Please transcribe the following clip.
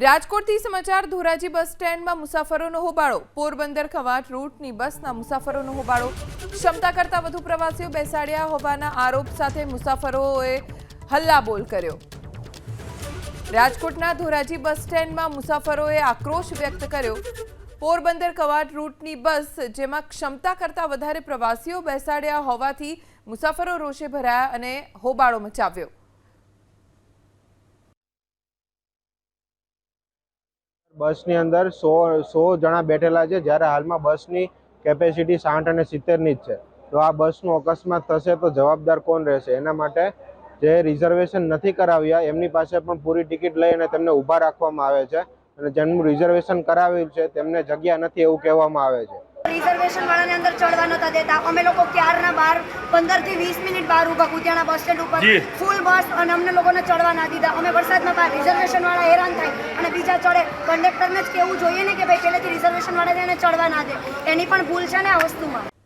રાજકોટથી સમાચાર, ધોરાજી બસ સ્ટેન્ડમાં મુસાફરોનો હોબાળો. પોરબંદર ખવાટ રૂટની બસના મુસાફરોનો હોબાળો. ક્ષમતા કરતાં વધુ પ્રવાસીઓ બેસાડ્યા હોવાના આરોપ સાથે મુસાફરોએ હલ્લાબોલ કર્યો. રાજકોટના ધોરાજી બસ સ્ટેન્ડમાં મુસાફરોએ આક્રોશ વ્યક્ત કર્યો. પોરબંદર કવાટ રૂટની બસ, જેમાં ક્ષમતા કરતાં વધારે પ્રવાસીઓ બેસાડ્યા હોવાથી મુસાફરો રોષે ભરાયા અને હોબાળો મચાવ્યો. બસની અંદર સો સો જણા બેઠેલા છે, જ્યારે હાલમાં બસની કેપેસિટી સાઠ અને સિત્તેરની જ છે. તો આ બસનો અકસ્માત થશે તો જવાબદાર કોણ રહેશે? એના માટે જે રિઝર્વેશન નથી કરાવ્યા, એમની પાસે પણ પૂરી ટિકિટ લઈ અને તેમને ઊભા રાખવામાં આવે છે અને જેમનું રિઝર્વેશન કરાવ્યું છે, તેમને જગ્યા નથી એવું કહેવામાં આવે છે. રિઝર્વેશન વાળાને અંદર ચડવા નતા દેતા. અમે લોકો ક્યારના બાર? પંદરથી વીસ મિનિટ બહાર ઊભા કુતિયાણા બસ સ્ટેન્ડ ઉપર. ફૂલ બસ અને અમને લોકોને ચડવા ના દીધા. અમે વરસાદમાં બહાર રિઝર્વેશન વાળા હેરાન થાય અને બીજા ચડે. કંડક્ટરને જ કેવું જોઈએ ને કે ભાઈ પહેલેથી રિઝર્વેશન વાળા એને ચડવા ના દે. એની પણ ભૂલ છે ને આ વસ્તુમાં.